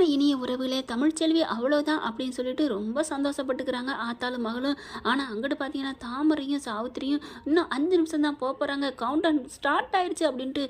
அன்பான இனிய உறவுகளே தமிழ்ச்செல்வி அவ்வளோதான் அப்படின்னு சொல்லிட்டு ரொம்ப சந்தோஷப்பட்டுக்கிறாங்க ஆத்தாலும் மகளும். ஆனால் அங்கிட்டு பார்த்தீங்கன்னா தாமரையும் சாவித்திரியும் இன்னும் அஞ்சு நிமிஷம் தான் போக போகிறாங்க கவுண்டன் ஸ்டார்ட் ஆயிடுச்சு அப்படின்ட்டு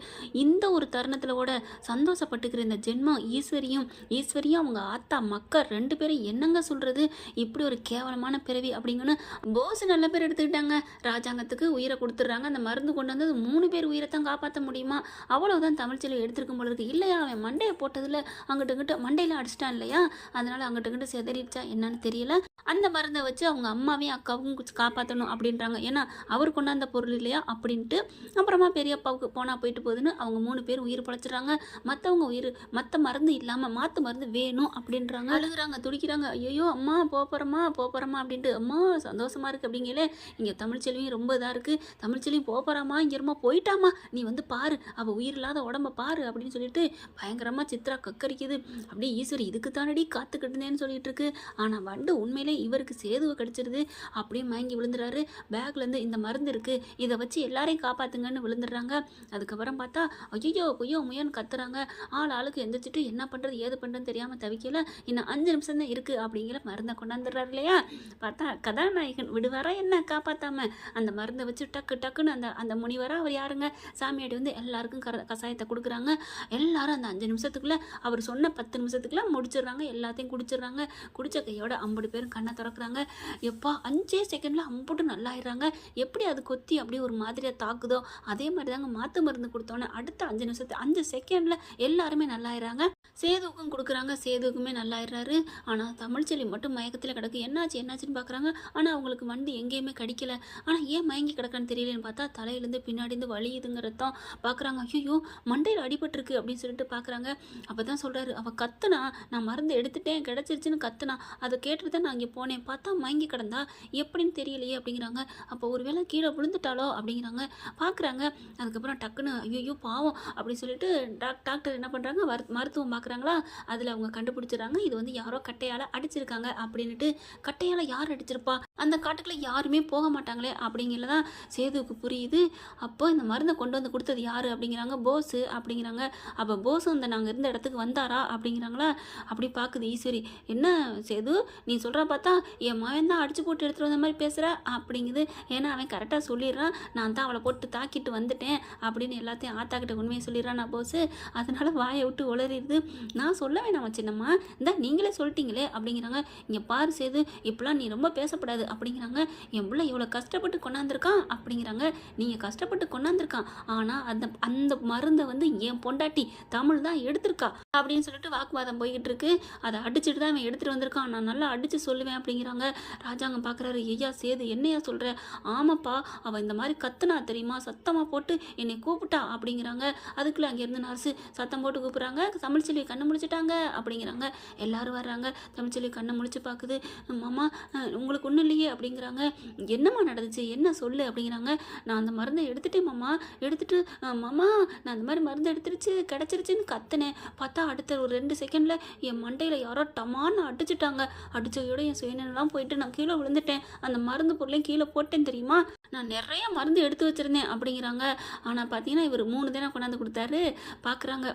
இந்த ஒரு தருணத்தில் கூட சந்தோஷப்பட்டுக்கிற இந்த ஜென்மம் ஈஸ்வரியும் ஈஸ்வரியும் அவங்க ஆத்தா மக்கள் ரெண்டு பேரும் என்னங்க சொல்கிறது இப்படி ஒரு கேவலமான பிறவி அப்படிங்கன்னு போஸ் நல்ல பேர் எடுத்துக்கிட்டாங்க. ராஜாங்கத்துக்கு உயிரை கொடுத்துட்றாங்க. அந்த மருந்து கொண்டு வந்தது மூணு பேர் உயிரை தான் காப்பாற்ற முடியுமா? அவ்வளோதான் தமிழ்ச்செல்வி எடுத்திருக்கும் பொழுது இல்லையா? அவன் மண்டையை போட்டதில் அங்கிட்டு இங்கிட்ட மண்டையில் அடிச்சிட்டான் இல்லையா? அதனால அங்கிட்ட கிட்ட செதறிடுச்சா என்னன்னு தெரியல. அந்த மருந்தை வச்சு அவங்க அம்மாவையும் அக்காவும் காப்பாற்றணும் அப்படின்றாங்க. ஏன்னா அவர் கொண்டாந்த பொருள் இல்லையா? அப்படின்ட்டு அப்புறமா பெரியப்பாவுக்கு போனால் போயிட்டு போகுதுன்னு அவங்க மூணு பேர் உயிர் பழைச்சிடுறாங்க. மற்றவங்க உயிர் மற்ற மருந்து இல்லாமல் மாற்று மருந்து வேணும் அப்படின்றாங்க. அழுகுறாங்க துடிக்கிறாங்க. ஐயோ அம்மா போகிறோமா போகிறோமா அப்படின்ட்டு அம்மா சந்தோஷமாக இருக்குது அப்படிங்களே இங்கே தமிழ்ச்செல்வியும் ரொம்ப இதாக இருக்குது தமிழ்ச்செல்வியும் போகிறாமா இங்கேருமா போயிட்டாமா நீ வந்து பாரு அவள் உயிர் இல்லாத உடம்ப பாரு அப்படின்னு சொல்லிட்டு பயங்கரமாக சித்ரா கக்கரிக்குது. அப்படியே ஈஸ்வரி இதுக்கு தானடி காத்துக்கிட்டுனேன்னு சொல்லிட்டு இருக்கு. ஆனால் வண்டு உண்மையிலே இவருக்கு சேதுவை கடிச்சிருது. அப்படியே மயங்கி விழுந்துறாரு. பேக்லேருந்து இந்த மருந்து இருக்குது இதை வச்சு எல்லாரையும் காப்பாற்றுங்கன்னு விழுந்துடுறாங்க. அதுக்கப்புறம் பார்த்தா ஐயோ பொய்யோ முயன்னு கத்துறாங்க. ஆள் ஆளுக்கு எந்திரிச்சிட்டு என்ன பண்ணுறது ஏது பண்ணுறதுன்னு தெரியாமல் தவிக்கல. இன்னும் அஞ்சு நிமிஷம் தான் இருக்குது அப்படிங்கிற மருந்தை கொண்டாந்துடுறாரு இல்லையா? பார்த்தா கதாநாயகன் விடுவாரா என்ன? காப்பாற்றாம அந்த மருந்தை வச்சு டக்கு டக்குன்னு அந்த அந்த முனிவரா அவர் யாருங்க? சாமியாடி வந்து எல்லாருக்கும் கர கசாயத்தை கொடுக்குறாங்க. எல்லாரும் அந்த அஞ்சு நிமிஷத்துக்குள்ளே அவர் சொன்ன பத்து நிமிஷத்துக்குள்ளே முடிச்சிடுறாங்க. எல்லாத்தையும் குடிச்சிடுறாங்க. குடிச்ச கையோட ஐம்பது பேரும் கண்ணை திறக்கிறாங்க. எப்பா அஞ்சே செகண்டில் அம்புட்டு நல்லாயிடுறாங்க. எப்படி அது கொத்தி அப்படியே ஒரு மாதிரியாக தாக்குதோ அதே மாதிரி தாங்க மாத்து மருந்து கொடுத்தோன்னே அடுத்த அஞ்சு நிமிஷத்து அஞ்சு செகண்டில் எல்லாருமே நல்லாயிடுறாங்க. சேதுக்கும் கொடுக்குறாங்க சேதுக்குமே நல்லாயிடுறாரு. ஆனால் தமிழ்ச்செல்வி மட்டும் மயக்கத்தில் கிடக்கு. என்னாச்சு என்னாச்சுன்னு பார்க்குறாங்க ஆனால் அவங்களுக்கு வண்டி எங்கேயுமே கிடைக்கல. ஆனால் ஏன் மயங்கி கிடக்கான்னு தெரியலன்னு பார்த்தா தலையிலேருந்து பின்னாடி இருந்து வலியுதுங்க பார்க்குறாங்க ஐயோ மண்டையில் அடிபட்டிருக்கு அப்படின்னு சொல்லிட்டு பார்க்குறாங்க அப்போ தான் சொல்கிறாரு அவள் கத்துனா நான் மருந்து எடுத்துட்டேன் கிடச்சிருச்சுன்னு கத்துனா அதை கேட்டுட்டு தான் நான் இங்கே போனேன். பார்த்தா மயங்கி கிடந்தா எப்படின்னு தெரியலையே அப்படிங்கிறாங்க. அப்போ ஒரு வேளை கீழே விழுந்துட்டாலோ அப்படிங்கிறாங்க. பார்க்குறாங்க அதுக்கப்புறம் டக்குன்னு ஐயோ பாவம் அப்படின்னு சொல்லிட்டு டாக் டாக்டர் என்ன பண்ணுறாங்க மருத்துவம் பார்க்குறாங்களா அதில் அவங்க கண்டுபிடிச்சிடுறாங்க. இது வந்து யாரோ கட்டையால் அடிச்சிருக்காங்க அப்படின்னுட்டு கட்டையால் யார் அடிச்சிருப்பா? அந்த காட்டுக்குள்ளே யாருமே போக மாட்டாங்களே அப்படிங்கிறதான் சேதுவுக்கு புரியுது. அப்போ இந்த மருந்தை கொண்டு வந்து கொடுத்தது யார் அப்படிங்கிறாங்க. போஸு அப்படிங்கிறாங்க. அப்போ போஸ் அந்த நாங்கள் இருந்த இடத்துக்கு வந்தாரா அப்படிங்கிறாங்களா? அப்படி பார்க்குது ஈஸ்வரி என்ன சேது? நீ சொல்கிற பார்த்தா என் மகன் தான் அடிச்சு போட்டு எடுத்துகிட்டு வந்த மாதிரி பேசுகிற அப்படிங்குது. ஏன்னா அவன் கரெக்டாக சொல்லிடுறான். நான் தான் அவளை போட்டு தாக்கிட்டு வந்துட்டேன் அப்படின்னு எல்லாத்தையும் ஆத்தாக்கிட்ட உண்மையை சொல்லிடுறான் நான் போஸ் அதனால் வாயை விட்டு உளறிடுது. நான் சொல்ல வேணாம் சின்னம்மா இந்த நீங்களே சொல்லிட்டீங்களே அப்படிங்கிறாங்க. இங்கே பாரு செய்து இப்படிலாம் நீ ரொம்ப பேசப்படாது அப்படிங்கிறாங்க. என் பிள்ளை இவ்வளோ கஷ்டப்பட்டு கொண்டாந்துருக்கான் அப்படிங்கிறாங்க. நீங்கள் கஷ்டப்பட்டு கொண்டாந்துருக்கான். ஆனால் அந்த அந்த மருந்தை வந்து என் பொண்டாட்டி தமிழ் தான் எடுத்திருக்கா அப்படின்னு சொல்லிட்டு வாக்குவாதம் போய்கிட்டு இருக்கு. அதை அடிச்சுட்டு தான் அவன் எடுத்துகிட்டு வந்திருக்கான். நான் நல்லா அடித்து சொல்லுவேன் அப்படிங்கிறாங்க. ராஜாங்கம் பார்க்குறாரு ஐயா சேது என்னையா சொல்கிற ஆமாப்பா அவள் இந்த மாதிரி கத்துனா தெரியுமா? சத்தமாக போட்டு என்னை கூப்பிட்டா? அப்படிங்கிறாங்க. அதுக்குள்ளே அங்கேருந்து நர்ஸு சத்தம் போட்டு கூப்பிட்றாங்க. தமிழ்ச்செல்வி கண்ணு முடிச்சிட்டாங்க அப்படிங்கிறாங்க. எல்லாரும் வர்றாங்க. தமிழ்ச்செல்வி கண்ணை முடிச்சு பார்க்குது. மாமா உங்களுக்கு ஒன்றும் இல்லையே? அப்படிங்கிறாங்க. என்னம்மா நடந்துச்சு? என்ன சொல்லு? அப்படிங்கிறாங்க. நான் அந்த மருந்தை எடுத்துட்டேன் மாமா. எடுத்துட்டு மாமா நான் அந்த மாதிரி மருந்து எடுத்துருச்சு கிடச்சிருச்சுன்னு கத்துனேன். பார்த்தா அடுத்த ஒரு ரெண்டு செகண்டில் என் மண்டையில் யாரோ டமான்னு அடிச்சுட்டாங்க. அடிச்சதையோட என் சுயநிலாம் போயிட்டு நான் கீழே விழுந்துட்டேன். அந்த மருந்து பொருளையும் கீழே போட்டேன் தெரியுமா? நான் நிறைய மருந்து எடுத்து வச்சிருந்தேன் அப்படிங்கிறாங்க. ஆனால் பார்த்தீங்கன்னா இவர் மூணு தினம் கொண்டாந்து கொடுத்தாரு. பார்க்குறாங்க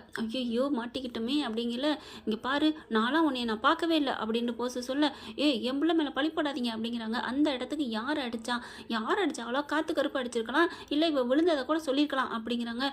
ஐயோ மாட்டிக்கிட்டோமே அப்படிங்கல. இங்கே பாரு நானும் உன்னைய நான் பார்க்கவே இல்லை அப்படின்னு போச சொல்ல ஏ என் பிள்ளை மேலே பழிப்படாதீங்க அப்படிங்கிறாங்க. அந்த இடத்துக்கு யார் அடித்தான் யார் அடிச்சாங்களோ காற்று கருப்பு அடிச்சிருக்கலாம். இல்லை இவள் விழுந்ததை கூட சொல்லியிருக்கலாம் அப்படிங்கிறாங்க.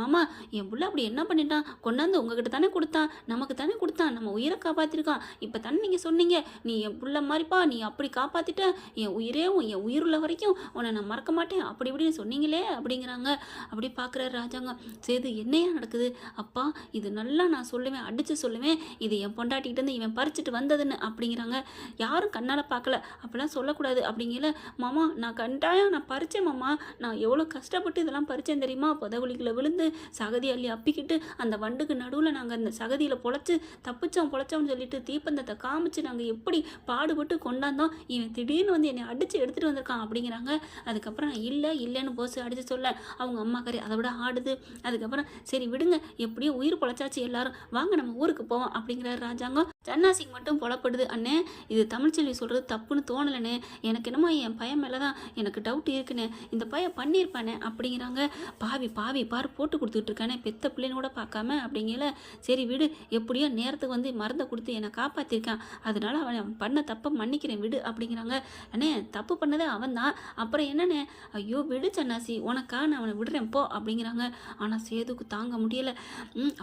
மாமா என் பிள்ளை அப்படி என்ன பண்ணிட்டான்? கொண்டாந்து உங்ககிட்ட தானே கொடுத்தான். நமக்கு தானே கொடுத்தான். நம்ம உயிரை காப்பாற்றிருக்கான் இப்போ தானே நீங்கள் சொன்னீங்க. நீ என் புள்ள மாதிரிப்பா நீ அப்படி காப்பாற்றிட்ட என் உயிரே என் உயிருள்ள வரைக்கும் உன்னை நான் மறக்க மாட்டேன். அப்படி இப்படின்னு சொன்னீங்களே அப்படிங்கிறாங்க. அப்படி பார்க்குறாரு ராஜாங்கம் சேது என்னையா நடக்குது? அப்பா இது நல்லா நான் சொல்லுவேன் அடித்து சொல்லுவேன். இது என் பொண்டாட்டிகிட்ட இருந்து இவன் பறிச்சுட்டு வந்ததுன்னு அப்படிங்கிறாங்க. யாரும் கண்ணால் பார்க்கல அப்படிலாம் சொல்லக்கூடாது அப்படிங்கல. மாமா நான் கண்டாயம் நான் பறித்தேன் மாமா. நான் எவ்வளோ கஷ்டப்பட்டு இதெல்லாம் பறித்தேன் தெரியுமா? புதகுலிக்குள்ள விழுந்து சகதி அள்ளி அப்பிக்கிட்டு அந்த வண்டுக்கு நடுவில் நாங்கள் அந்த சகதியில் பொழைச்சி தப்பிச்சோம் பொழைச்சோம்னு சொல்லிட்டு தீப்பந்தத்தை காமிச்சு நாங்கள் எப்படி பாடுபட்டு கொண்டாந்தோம் இவன் திடீர்னு வந்து என்னை அடித்து எடுத்துகிட்டு வந்திருக்கான் அப்படிங்கிறாங்க. அதுக்கப்புறம் இல்லை இல்லைன்னு போஸ் அடித்து சொல்ல. அவங்க அம்மா கறி அதை விட ஆடுது. அதுக்கப்புறம் சரி விடுங்க. எப்படியோ உயிர் பொழைச்சாச்சு எல்லாரும். வாங்க நம்ம ஊருக்கு போவோம். அப்படிங்கிறாரு ராஜாங்கம். சன்னாசிங் மட்டும் புலப்படுது. அண்ணே இது தமிழ்ச்செல்வி சொல்கிறது தப்புன்னு தோணலைண்ணே. எனக்கு என்னமோ என் பையன் மேலே தான் எனக்கு டவுட் இருக்குண்ணே. இந்த பையன் பண்ணியிருப்பானே? அப்படிங்கிறாங்க. பாவி பாவி பாரு போட்டு கொடுத்துட்டு இருக்கானே. பெத்த பிள்ளைன்னு கூட பார்க்காம. அப்படிங்கல. சரி விடு. எப்படியோ நேரத்துக்கு வந்து மருந்தை கொடுத்து என்னை காப்பாற்றிருக்கான் அதனால அவன் பண்ண தப்பை மன்னிக்கிறேன் விடு அப்படிங்கிறாங்க. அண்ணே தப்பு பண்ணதே அவன் தான் அப்புறம் என்னண்ணே? ஐயோ விடு சன்னாசி உனக்கா நான் அவனை விடுறேன் போ அப்படிங்கிறாங்க. ஆனால் சேதுக்கு தாங்க முடியலை.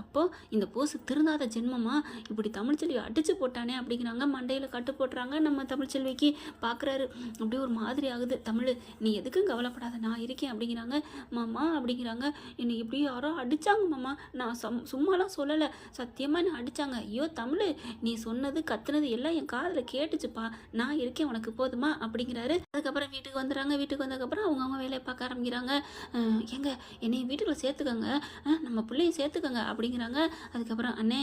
அப்போது அப்போ இந்த போசு திருந்தாத ஜென்மமா? இப்படி தமிழ்ச்செல்வி அடிச்சு போட்டானே அப்படிங்கிறாங்க. மண்டையில் கட்டு போட்டுறாங்க நம்ம தமிழ்ச்செல்விக்கு பார்க்குறாரு அப்படியே ஒரு மாதிரி ஆகுது. தமிழ் நீ எதுக்கும் கவலைப்படாத நான் இருக்கேன் அப்படிங்கிறாங்க. மாமா அப்படிங்கிறாங்க. என்னை இப்படி யாரோ அடிச்சாங்க மாமா. நான் சம் சும்மாலாம் சொல்லலை. சத்தியமாக என்னை அடிச்சாங்க. ஐயோ தமிழ் நீ சொன்னது கத்துனது எல்லாம் என் காதில் கேட்டுச்சுப்பா. நான் இருக்கேன் உனக்கு போதுமா? அப்படிங்கிறாரு. அதுக்கப்புறம் வீட்டுக்கு வந்துடுறாங்க. வீட்டுக்கு வந்ததுக்கப்புறம் அவங்கவுங்க வேலையை பார்க்க ஆரம்பிக்கிறாங்க. எங்க என்னை வீட்டுக்குள்ள சேர்த்துக்கோங்க. நம்ம பிள்ளைய சேர்த்துக்கோங்க அப்படிங்கிறாங்க. அதுக்கப்புறம் அண்ணே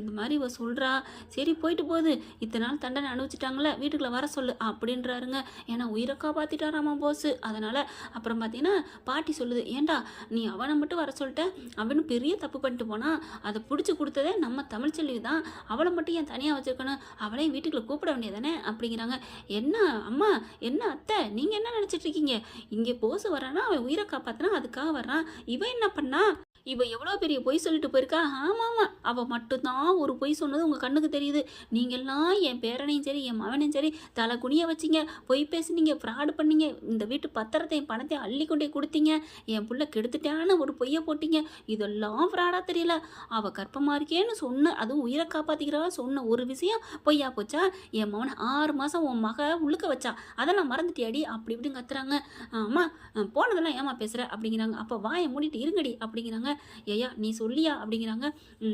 இந்த மாதிரி இவ சொல்கிறா சரி போயிட்டு போகுது. இத்தனை நாள் தண்டனை அனுபவிச்சிட்டாங்களே வீட்டுக்குள்ளே வர சொல்லு அப்படின்றாருங்க. ஏன்னா உயிரை காப்பாற்றிட்டாராமா போஸ். அதனால் அப்புறம் பார்த்தீங்கன்னா பாட்டி சொல்லுது ஏன்டா நீ அவனை மட்டும் வர சொல்லிட்ட? அவனும் பெரிய தப்பு பண்ணிட்டு போனால் அதை பிடிச்சி கொடுத்ததே நம்ம தமிழ்ச்செல்வி தான். அவளை மட்டும் ஏன் தனியாக வச்சிருக்கணும்? அவளையும் வீட்டுக்குள்ளே கூப்பிட வேண்டியதானே அப்படிங்கிறாங்க. என்ன அம்மா என்ன அத்தை? நீங்கள் என்ன நினச்சிட்டு இருக்கீங்க? இங்கே போஸ் வரானா அவன் உயிரை காப்பாற்றினா அதுக்காக வர்றான். இவன் என்ன பண்ணா? இவள் எவ்வளோ பெரிய பொய் சொல்லிட்டு போயிருக்கா? ஆமாம். ஆமாம் அவள் மட்டும்தான் ஒரு பொய் சொன்னது உங்கள் கண்ணுக்கு தெரியுது. நீங்கள்லாம் என் பேரனையும் சரி என் மகனையும் சரி தலை குனிய வச்சிங்க. பொய் பேசுனீங்க ஃப்ராடு பண்ணீங்க. இந்த வீட்டு பத்திரத்தையும் பணத்தையும் அள்ளி கொண்டே கொடுத்தீங்க. என் புள்ள கெடுத்துட்டான ஒரு பொய்யை போட்டீங்க. இதெல்லாம் ஃப்ராடாக தெரியல. அவள் கற்பமாக இருக்கேன்னு சொன்ன அதுவும் உயிரை காப்பாற்றிக்கிறவா சொன்ன ஒரு விஷயம் பொய்யா போச்சா? என் மகனை ஆறு மாதம் உன் மக உழுக்க வச்சா. அதெல்லாம் மறந்துட்டியாடி? அப்படி இப்படின்னு கத்துறாங்க. ஆமாம் போனதெல்லாம் ஏமா பேசுகிற அப்படிங்கிறாங்க. அப்போ வாயை மூடிட்டு இருங்கடி அப்படிங்கிறாங்க. ஏயா நீ சொல்லியா? அப்படிங்கிறாங்க.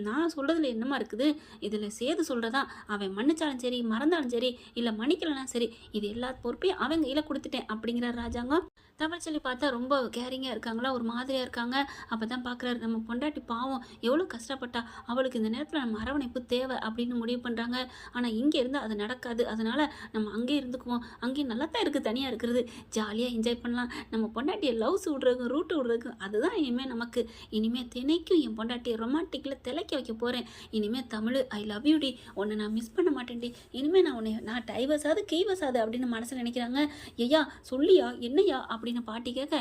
நான் சொல்கிறதுல என்னமா இருக்குது? இதில் சேது சொல்கிறதா அவன் மன்னிச்சாலும் சரி மறந்தாலும் சரி இல்லை மன்னிக்கலனா சரி இது எல்லா பொறுப்பையும் அவன் கையில் கொடுத்துட்டேன் அப்படிங்கிறார் ராஜாங்கம் தமிழ்ச்செல்வி பார்த்தா ரொம்ப கேரிங்காக இருக்காங்களா? ஒரு மாதிரியாக இருக்காங்க. அப்போ தான் பார்க்குறாரு நம்ம பொண்டாட்டி பாவம். எவ்வளோ கஷ்டப்பட்டா அவளுக்கு இந்த நேரத்தில் நம்ம அரவணைப்பு தேவை அப்படின்னு முடிவு பண்ணுறாங்க ஆனால் இங்கே இருந்தால் அது நடக்காது. அதனால் நம்ம அங்கேயே இருந்துக்குவோம். அங்கேயும் நல்லா தான் இருக்குது தனியாக இருக்கிறது. ஜாலியாக என்ஜாய் பண்ணலாம். நம்ம பொண்டாட்டியை லவ்ஸ் விட்றதுக்கும் ரூட்டு விட்றதுக்கு அதுதான் இனிமேல் நமக்கு. இனிமேல் தினைக்கும் என் பொண்டாட்டியை ரொமான்டிக்கில் திளைக்க வைக்க போகிறேன் இனிமேல் தமிழ் ஐ லவ் யூ டி. உன்னை நான் மிஸ் பண்ண மாட்டேன்டி இனிமேல் நான் உன்னை நான் டைவர்ஸாது கெய்வர்ஸாது அப்படின்னு மனசில் நினைக்கிறாங்க. ஐயா சொல்லியா? என்னையா அப்படின்னு பாட்டி கேட்க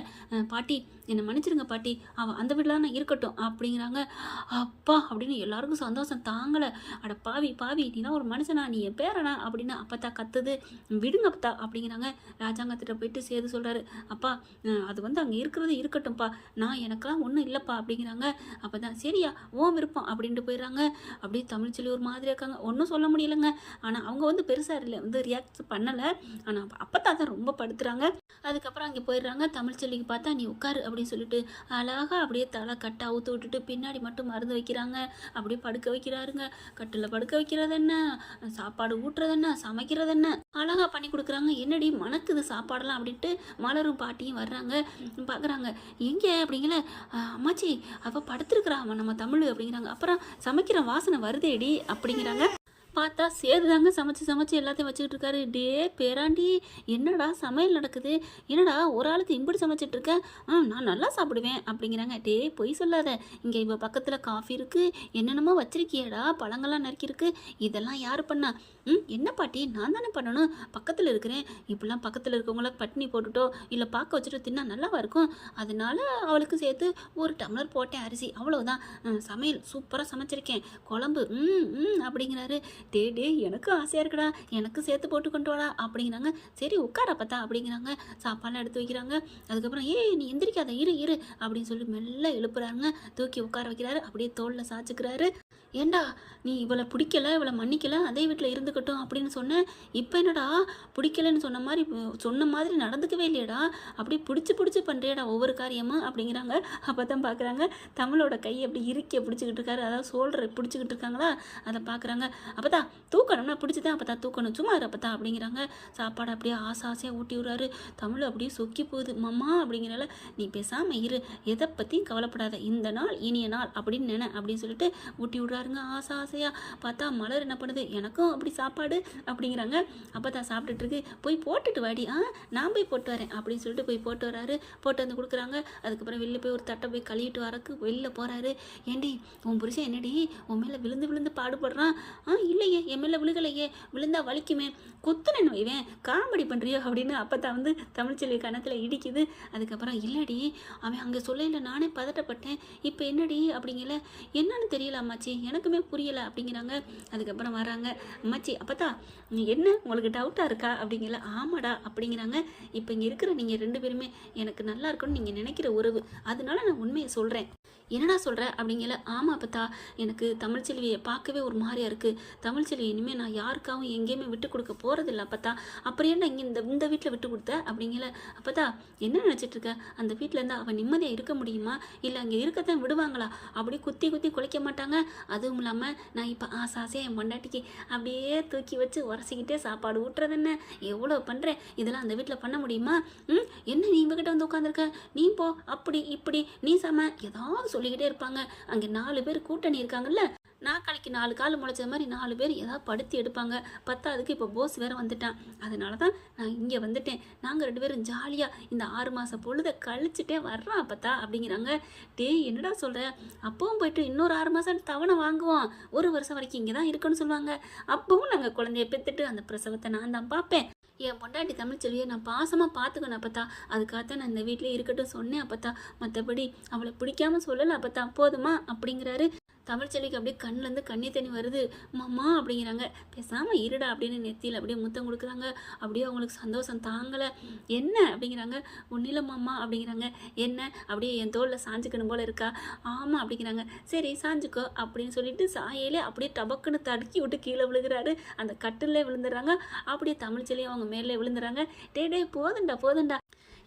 பாட்டி என்னை மன்னிச்சிருங்க பாட்டி அவள் அந்த வீட்டில் நான் இருக்கட்டும் அப்படிங்கிறாங்க. அப்பா அப்படின்னு எல்லாருக்கும் சந்தோஷம் தாங்கலை. அட பாவி பாவி நீலாம் ஒரு மனுஷனா நீ என் பேரனா அப்படின்னு அப்பத்தா கத்துது. விடுங்க அப்பத்தா அப்படிங்கிறாங்க. ராஜாங்கத்திட்ட போயிட்டு சேது சொல்கிறாரு அப்பா அது வந்து அங்கே இருக்கிறது இருக்கட்டும்ப்பா. நான் எனக்கெல்லாம் ஒன்றும் இல்லைப்பா அப்படிங்கிறாங்க. அப்போ தான் சரியா ஓம் விருப்பம் அப்படின்ட்டு போயிடுறாங்க. அப்படியே தமிழ் சொல்லி ஒரு மாதிரி இருக்காங்க. ஒன்றும் சொல்ல முடியலைங்க. ஆனால் அவங்க வந்து பெருசாக இல்லை வந்து ரியாக்ட் பண்ணலை. ஆனால் அப்பத்தா தான் ரொம்ப படுத்துகிறாங்க அதுக்கப்புறம் அங்கே போயிடுறாங்க. தமிழ்ச்செல்விக்கு பார்த்தா நீ உட்காரு அப்படி அப்படின்னு சொல்லிட்டு அழகா அப்படியே தலை கட்டை அவுத்து விட்டுட்டு பின்னாடி மட்டும் மருந்து வைக்கிறாங்க. அப்படியே படுக்க வைக்கிறாருங்க. கட்டில் படுக்க வைக்கிறது என்ன? சாப்பாடு ஊட்டுறது என்ன? சமைக்கிறது என்ன? அழகாக பண்ணி கொடுக்குறாங்க. என்னடி மணக்குது சாப்பாடெல்லாம் அப்படின்ட்டு மலரும் பாட்டியும் வர்றாங்க. பார்க்குறாங்க எங்கே அப்படிங்கிற அம்மாச்சி அப்போ படுத்துருக்குறா நம்ம தமிழ் அப்படிங்கிறாங்க. அப்புறம் சமைக்கிற வாசனை வருதேடி அப்படிங்கிறாங்க. பார்த்தா சேது தாங்க சமைச்சு சமைச்சு எல்லாத்தையும் வச்சுக்கிட்டு இருக்காரு டே பேராண்டி என்னடா சமையல் நடக்குது? என்னடா ஒரு ஆளுக்கு இம்புடி சமைச்சிட்டு இருக்க ஆ நான் நல்லா சாப்பிடுவேன் அப்படிங்கிறாங்க. டே பொய் சொல்லாத. இங்கே இப்போ பக்கத்தில் காஃபி இருக்குது என்னென்னமோ வச்சிருக்கியடா பழங்கள்லாம் நறுக்கியிருக்கு. இதெல்லாம் யார் பண்ணா? ம் என்ன பாட்டி? நான் தானே பண்ணணும். பக்கத்தில் இருக்கிறேன். இப்படிலாம் பக்கத்தில் இருக்கவங்கள பட்டினி போட்டுட்டோ இல்லை பார்க்க வச்சுட்டு தின்னா நல்லாவா இருக்கும்? அதனால அவளுக்கு சேர்த்து ஒரு டம்ளர் போட்டேன் அரிசி. அவ்வளோதான் சமையல் சூப்பராக சமைச்சிருக்கேன். குழம்பு ம் ம் அப்படிங்கிறாரு. டே டே எனக்கும் ஆசையாக இருக்குடா எனக்கு சேர்த்து போட்டு கொண்டு வாடா அப்படிங்கிறாங்க. சரி உட்கார பார்த்தா அப்படிங்கிறாங்க. சாப்பாடுலாம் எடுத்து வைக்கிறாங்க. அதுக்கப்புறம் ஏய் நீ எந்திரிக்காத இரு இரு அப்படின்னு சொல்லி மெல்ல எழுப்புறாங்க. தூக்கி உட்கார வைக்கிறாரு. அப்படியே தோளில் சாச்சுக்கிறாரு ஏண்டா நீ இவளை பிடிக்கல இவளை மன்னிக்கல அதே வீட்டில் இருந்துக்கட்டும் அப்படின்னு சொன்னேன் இப்போ என்னடா பிடிக்கலன்னு சொன்ன மாதிரி சொன்ன மாதிரி நடந்துக்கவே இல்லையடா அப்படி பிடிச்சி பிடிச்சி பண்ணுறியடா ஒவ்வொரு காரியமும் அப்படிங்கிறாங்க. அப்போ தான் பார்க்குறாங்க தமிழோட கை அப்படி இறுக்கி பிடிச்சிக்கிட்டு இருக்காரு. அதாவது சோல்டரை பிடிச்சிக்கிட்டு இருக்காங்களா? அதை பார்க்குறாங்க அப்போ தான் தூக்கணும்னா பிடிச்சி தான் அப்போ தான் தூக்கணும். சும்மா அப்போ தான் அப்படிங்கிறாங்க. சாப்பாடு அப்படியே ஆசை ஆசையாக ஊட்டி விடுறாரு. தமிழ் அப்படியே சொக்கி போகுது. மம்மா அப்படிங்கிறால நீ பேசாமல் இரு. எதை பற்றியும் கவலைப்படாத. இந்த நாள் இனிய நாள் அப்படின்னு நினை அப்படின்னு சொல்லிட்டு ஊட்டி விடுறாரு. பாருங்க ஆசை ஆசையாக பார்த்தா மலர் என்ன பண்ணுது? எனக்கும் அப்படி சாப்பாடு அப்படிங்கிறாங்க. அப்போ தான் சாப்பிட்டுட்டு இருக்கு. போய் போட்டுட்டு வாடி. ஆ நான் போய் போட்டு வரேன் அப்படின்னு சொல்லிட்டு போய் போட்டு வராரு. போட்டு வந்து கொடுக்குறாங்க. அதுக்கப்புறம் வெளில போய் ஒரு தட்டை போய் கழுவிட்டு வரக்கு வெளில போகிறாரு ஏண்டி உன் புருஷன் என்னடி? உன் மேலே விழுந்து விழுந்து பாடுபடுறான். ஆ இல்லையே என் மேலே விழுகலையே. விழுந்தா வலிக்குமே. குத்துனேன்னு வைவேன். காமெடி பண்ணுறியோ அப்படின்னு அப்போ தான் வந்து தமிழ்ச்செல்வி கணத்தில் இடிக்குது. அதுக்கப்புறம் இல்லடி அவன் அங்கே சொல்லையில் நானே பதட்டப்பட்டேன். இப்போ என்னடி அப்படிங்கல? என்னன்னு தெரியல அம்மாச்சி. எனக்குமே புரியலை அப்படிங்கிறாங்க. அதுக்கப்புறம் வராங்க. அம்மாச்சி அப்பத்தா என்ன உங்களுக்கு டவுட்டாக இருக்கா? அப்படிங்கிற ஆமாடா அப்படிங்கிறாங்க. இப்போ இங்கே இருக்கிற நீங்கள் ரெண்டு பேருமே எனக்கு நல்லா இருக்கும்னு நீங்கள் நினைக்கிற உறவு. அதனால நான் உண்மையை சொல்கிறேன் என்னடா சொல்கிற அப்படிங்கல ஆமாம் அப்பத்தா எனக்கு தமிழ்ச்செல்வியை பார்க்கவே ஒரு மாதிரியாக இருக்குது தமிழ்ச்செல்வி இனிமேல் நான் யாருக்காகவும் எங்கேயுமே விட்டு கொடுக்க போகிறதில்ல அப்பத்தா அப்புறம் என்ன இங்கே இந்த இந்த வீட்டில் விட்டு கொடுத்த அப்படிங்கல அப்பத்தா என்ன நினச்சிட்டு இருக்க? அந்த வீட்டிலேருந்து அவன் நிம்மதியாக இருக்க முடியுமா? இல்லை அங்கே இருக்கத்தான் விடுவாங்களா? அப்படியே குத்தி குத்தி குலைக்க மாட்டாங்க. அதுவும் இல்லாமல் நான் இப்போ ஆசை ஆசையாக என் பொண்டாட்டிக்கு அப்படியே தூக்கி வச்சு உரசிக்கிட்டே சாப்பாடு ஊட்டுறது என்ன? எவ்வளோ பண்ணுறேன் இதெல்லாம் அந்த வீட்டில் பண்ண முடியுமா? ம்? என்ன நீ இவகிட்ட வந்து உட்காந்துருக்க நீ போ அப்படி இப்படி நீ சம ஏதாவது சொல்லிக்கிட்டே இருப்பாங்க. அங்கே நாலு பேர் கூட்டணி இருக்காங்கல்ல? நாக்காளிக்கு நாலு கால் முளைச்ச மாதிரி நாலு பேர் ஏதாவது படுத்தி எடுப்பாங்க. பத்தாவதுக்கு இப்போ போஸ் வேற வந்துட்டான். அதனால தான் நான் இங்கே வந்துட்டேன். நாங்கள் ரெண்டு பேரும் ஜாலியாக இந்த ஆறு மாதம் பொழுதை கழிச்சுட்டே வர்றான் அப்பத்தா அப்படிங்கிறாங்க. டேய் என்னடா சொல்கிற அப்பவும் போயிட்டு இன்னொரு ஆறு மாதம் தவணை வாங்குவோம். ஒரு வருஷம் வரைக்கும் இங்கே தான் இருக்குன்னு சொல்லுவாங்க. அப்பவும் நாங்கள் குழந்தைய பெற்றுட்டு அந்த பிரசவத்தை நான் தான் பார்ப்பேன். என் பொண்டாட்டி தமிழ்ச்செல்வியை நான் பாசமாக பார்த்துக்கணும் அப்பத்தா. அதுக்காகத்தான் நான் இந்த வீட்டிலே இருக்கட்டும் சொன்னேன் அப்பத்தா. மற்றபடி அவளை பிடிக்காம சொல்லலை அப்பத்தா. போதுமா? அப்படிங்கிறாரு. தமிழ்ச்செல்விக்கு அப்படியே கண்ணிலேருந்து கண்ணி தண்ணி வருது. மாமா அப்படிங்கிறாங்க. பேசாமல் இருடா அப்படின்னு நெத்தியில் அப்படியே முத்தம் கொடுக்குறாங்க. அப்படியே அவங்களுக்கு சந்தோஷம் தாங்கலை. என்ன? அப்படிங்கிறாங்க. ஒன்றில் மாமா அப்படிங்கிறாங்க. என்ன? அப்படியே என் தோளில் சாஞ்சுக்கணும் போல் இருக்கா. ஆமாம் அப்படிங்கிறாங்க. சரி சாஞ்சுக்கோ அப்படின்னு சொல்லிட்டு சாயலே அப்படியே டபக்குன்னு தடுக்கி விட்டு கீழே விழுகிறாரு. அந்த கட்டிலே விழுந்துடுறாங்க. அப்படியே தமிழ்ச்செல்வி அவங்க மேலே விழுந்துறாங்க டே டே போதுண்டா போதுண்டா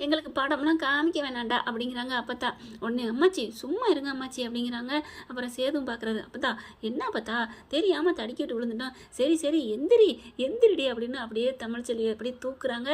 எங்களுக்கு படம்லாம் காமிக்க வேணாண்டா அப்படிங்கிறாங்க. அப்பத்தா உடனே அம்மாச்சி சும்மா இருங்க அம்மாச்சி அப்படிங்கிறாங்க. அப்புறம் சேதும் பார்க்குறது அப்பத்தா என்ன அப்பத்தா? தெரியாமல் தடுக்கிட்டு விழுந்துட்டோம் சரி சரி எந்திரி எந்திரிடி அப்படின்னு அப்படியே தமிழ்ச்செல்வி அப்படியே தூக்குறாங்க.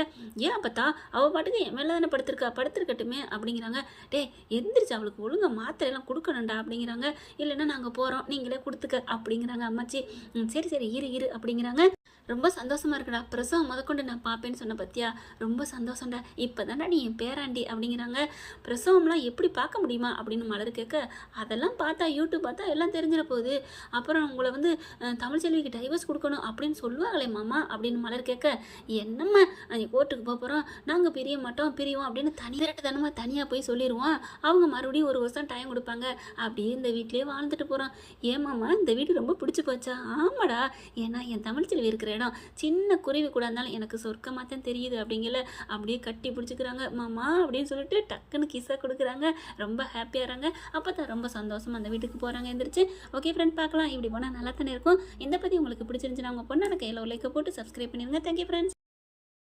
ஏன் அப்பத்தா? அவள் பாட்டுக்கு என் மேலே தானே படுத்திருக்கா? படுத்திருக்கட்டுமே அப்படிங்கிறாங்க. டே எந்திரிச்சு அவளுக்கு ஒழுங்கா மாத்திரையெல்லாம் கொடுக்கணும்டா அப்படிங்கிறாங்க. இல்லைன்னா நாங்கள் போகிறோம் நீங்களே கொடுத்துக்க அப்படிங்கிறாங்க அம்மாச்சி. ம், சரி சரி இரு இரு அப்படிங்கிறாங்க. ரொம்ப சந்தோஷமா இருக்குடா. பிரசவம் முதற்கொண்டு நான் பார்ப்பேன்னு சொன்ன பத்தியா? ரொம்ப சந்தோஷம்டா. இப்போ நீ என் பேராண்டி அப்படிங்கிறாங்க. பிரசவம்லாம் எப்படி பார்க்க முடியுமா அப்படின்னு மலர் கேட்க அதெல்லாம் பார்த்தா யூடியூப் பார்த்தா எல்லாம் தெரிஞ்சிட போகுது. அப்புறம் உங்களை வந்து தமிழ் தமிழ்ச்செல்விக்கு டைவர்ஸ் கொடுக்கணும் அப்படின்னு சொல்லுவாங்களே மாமா அப்படின்னு மலர் கேட்க என்னம்மா நீ கோர்ட்டுக்கு போக போகிறோம் நாங்கள் பிரிய மாட்டோம் பிரிவோம் அப்படின்னு தனி தினமாக தனியாக போய் சொல்லிடுவோம் அவங்க மறுபடியும் ஒரு வருஷம் டைம் கொடுப்பாங்க. அப்படியே இந்த வீட்லேயே வாழ்ந்துட்டு போகிறோம் ஏமாம்மா இந்த வீடு ரொம்ப பிடிச்சி போச்சா? ஆமாடா. ஏன்னா என் தமிழ்ச்செல்வி இருக்கிற இடம் சின்ன குருவி கூட இருந்தாலும் எனக்கு சொர்க்கமாக தான் தெரியுது அப்படிங்கிற அப்படியே கட்டி பிடிச்சிக்கிறாங்க. மாமா அப்படின்னு சொல்லிட்டு டக்குன்னு கிஸ்ஸை கொடுக்குறாங்க. ரொம்ப ஹாப்பியாகிறாங்க அப்போ தான் ரொம்ப சந்தோஷம் அந்த வீட்டுக்கு போகிறாங்க எந்திரிச்சு. ஓகே ஃப்ரெண்ட் பார்க்கலாம். இப்படி போனால் நல்லா தானே இருக்கும். இந்த பற்றி உங்களுக்கு பிடிச்சிருந்துச்சுன்னா உங்கள் பொண்ணு எனக்கு எல்லோ லைக்கை போட்டு சப்ஸ்கிரைப் பண்ணிடுங்க. Thank you friends